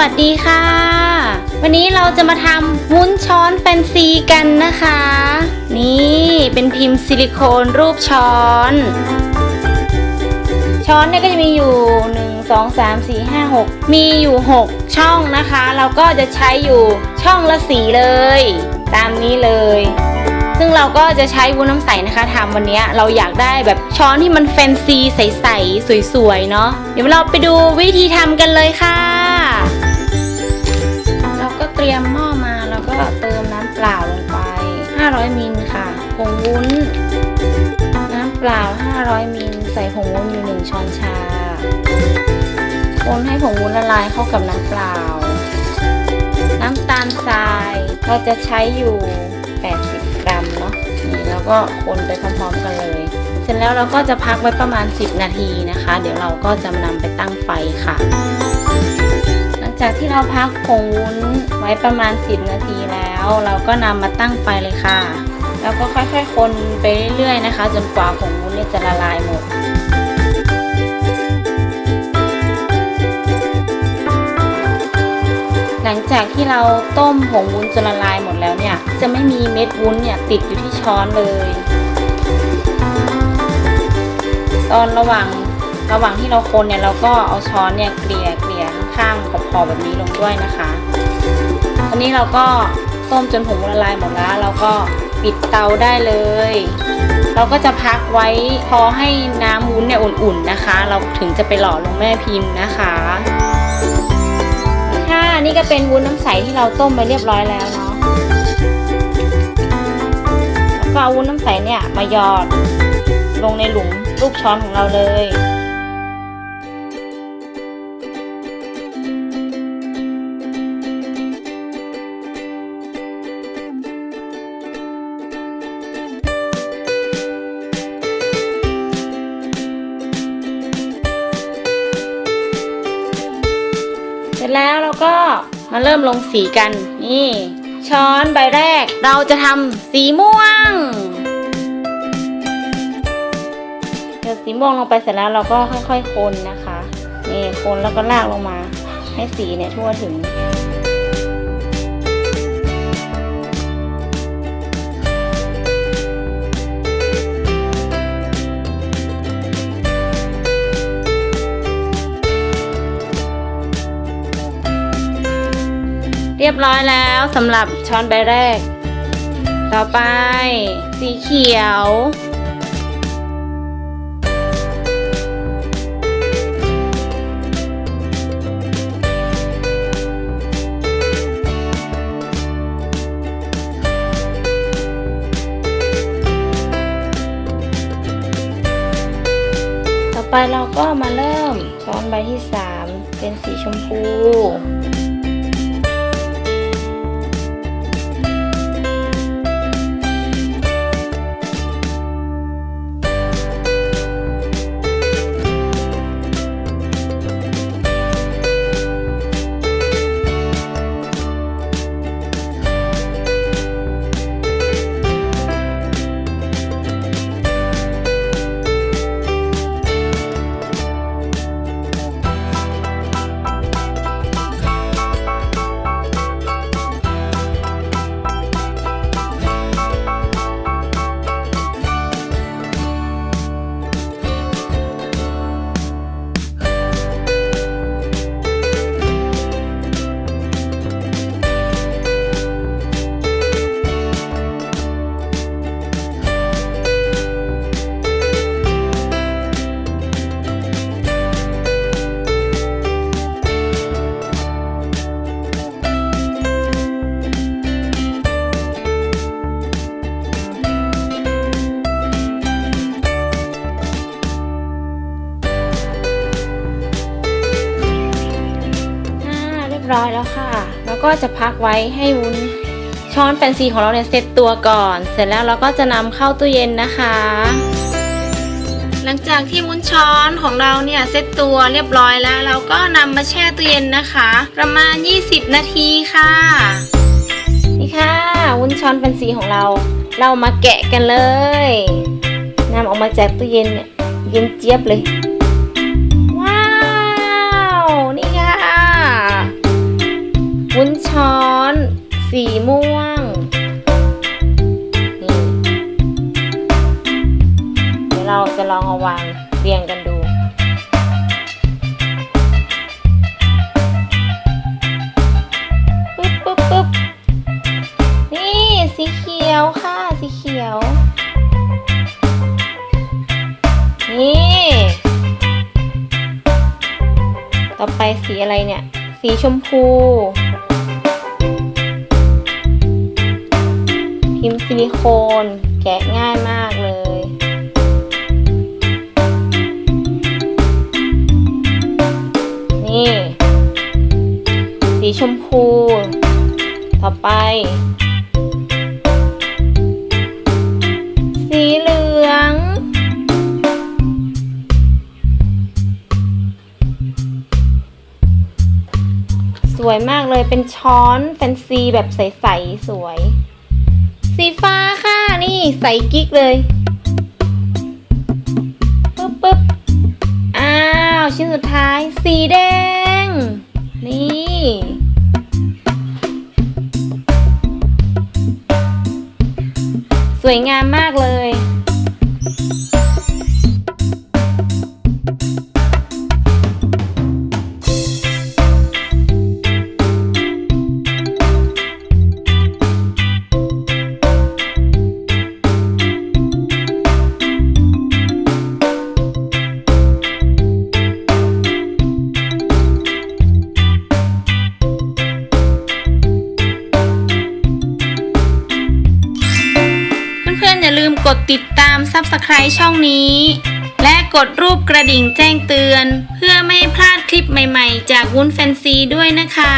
วัสดีค่ะ วันนี้เราจะมาทำวุ้นช้อนแฟนซีกันนะคะ นี่เป็นพิมพ์ซิลิโคนรูปช้อน ช้อนเนี่ยก็จะมีอยู่ 1 2 3 4 5 6 มีอยู่ 6 ช่องนะคะ เราก็จะใช้อยู่ช่องละสีเลย ตามนี้เลย ซึ่งเราก็จะใช้วุ้นน้ำใสนะคะทำวันนี้เราอยากได้แบบช้อนที่มันแฟนซีใสๆสวยๆเนาะเดี๋ยวเราไปดูวิธีทำกันเลยค่ะ เราก็เตรียมหม้อมาแล้วก็เติมน้ำเปล่าลงไป 500มิลค่ะผงวุ้น น้ำเปล่า 500มิลใส่ผงวุ้นอยู่1ช้อนชา คนให้ผงวุ้นละลายเข้ากับน้ำเปล่า น้ำตาลทรายเราจะใช้อยู่ 80 กรัมเนาะนี่แล้วก็คนไปพร้อมๆกันเลย เสร็จแล้วเราก็จะพักไว้ประมาณ 10 นาทีนะคะ เดี๋ยวเราก็จะนำไปตั้งไฟค่ะหลัง จากที่เราพักผงวุ้นไว้ประมาณ 10 นาทีแล้ว เราก็นำมาตั้งไฟเลยค่ะ แล้วก็ค่อยๆ คนไปเรื่อยๆนะคะ จนกว่าผงวุ้นนี่จะละลายหมดหลังจากที่เราต้มผงวุ้นจนละลายหมดแล้วเนี่ย จะไม่มีเม็ดวุ้นเนี่ยติดอยู่ที่ช้อนเลย ตอนระหว่างระหว่างที่เราคนเนี่ยเราก็เอาช้อนเนี่ยเกลี่ยเกางๆขอบแบบนี้ลงด้วยนะคะตอนนี้เราก็ต้มจนผงละลายหมดแล้วเราก็ปิดเตาได้เลย เราก็จะพักไว้พอให้น้ำวุ้นเนี่ยอุ่นๆนะคะ เราถึงจะไปหล่อลงแม่พิมพ์นะคะค่ะนี่ก็เป็นวุ้นน้ำใสที่เราต้มไปเรียบร้อยแล้วเนาะแล้วก็เอาวุ้นน้ำใสเนี่ยมาหยอดลงในหลุมรูปช้อนของเราเลย ก็มาเริ่มลงสีกัน นี่ ช้อนใบแรก เราจะทำสีม่วงเดี๋ยวสีม่วงลงไปเสร็จแล้วเราก็ค่อยๆคนนะคะ นี่คนแล้วก็ลากลงมา ให้สีเนี่ยทั่วถึง เรียบร้อยแล้วสำหรับช้อนใบแรก ต่อไป สีเขียว ต่อไปเราก็มาเริ่มช้อนใบที่ 3 เป็นสีชมพู ก็จะพักไว้ให้วุ้นช้อนแฟนซีของเราเนี่ยเซ็ตตัวก่อน เสร็จแล้วเราก็จะนำเข้าตู้เย็นนะคะ หลังจากที่วุ้นช้อนของเราเนี่ยเซ็ตตัวเรียบร้อยแล้ว เราก็นำมาแช่ตู้เย็นนะคะ ประมาณ 20 นาทีค่ะ นี่ค่ะวุ้นช้อนแฟนซีของเรา เรามาแกะกันเลยนำออกมาจากตู้เย็นเนี่ยเย็นเจี๊ยบเลย สีม่วงนี่เดี๋ยวเราจะลองเอาวางเรียงกันดูปึ๊บปึ๊บปึ๊บนี่สีเขียวค่ะ สีเขียว นี่ต่อไปสีอะไรเนี่ย สีชมพู ซิลิโคนแกะง่ายมากเลยนี่ สีชมพู ต่อไป สีเหลือง สวยมากเลยเป็นช้อนแฟนซีแบบใส ๆ สวย สีฟ้าค่ะ นี่ใสกิ๊กเลยปึ๊บปึ๊บอ้าว ชิ้นสุดท้าย สีแดง นี่สวยงามมากเลย อย่าลืมกดติดตาม Subscribe ช่องนี้ และกดรูปกระดิ่งแจ้งเตือน เพื่อไม่ให้พลาดคลิปใหม่ๆ จากวุ้นแฟนซีด้วยนะคะ